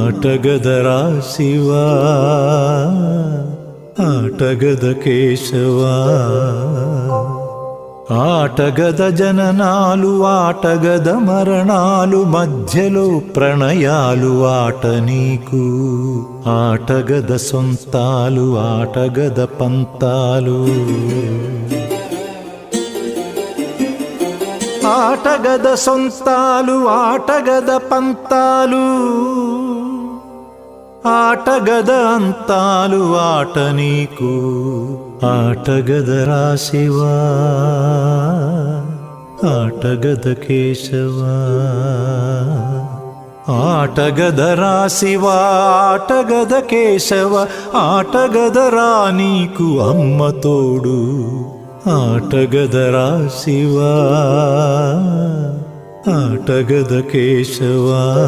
ఆటగదరా శివా ఆటగద కేశవా ఆటగద జననాలు ఆటగద మరణాలు మధ్యలో ప్రణయాలు ఆట నీకు ఆటగద సొంతాలు ఆటగద పంతాలు ఆటగద సొంతాలు ఆటగద పంతాలు ఆటగద అంతాలు ఆట నీకు. ఆటగద రాశివా. ఆటగద కేశవా. ఆటగద రాశివా. ఆటగద కేశవ. ఆటగద రా నీకు అమ్మ తోడు. ఆటగద రాశివా. ఆటగద కేశవా.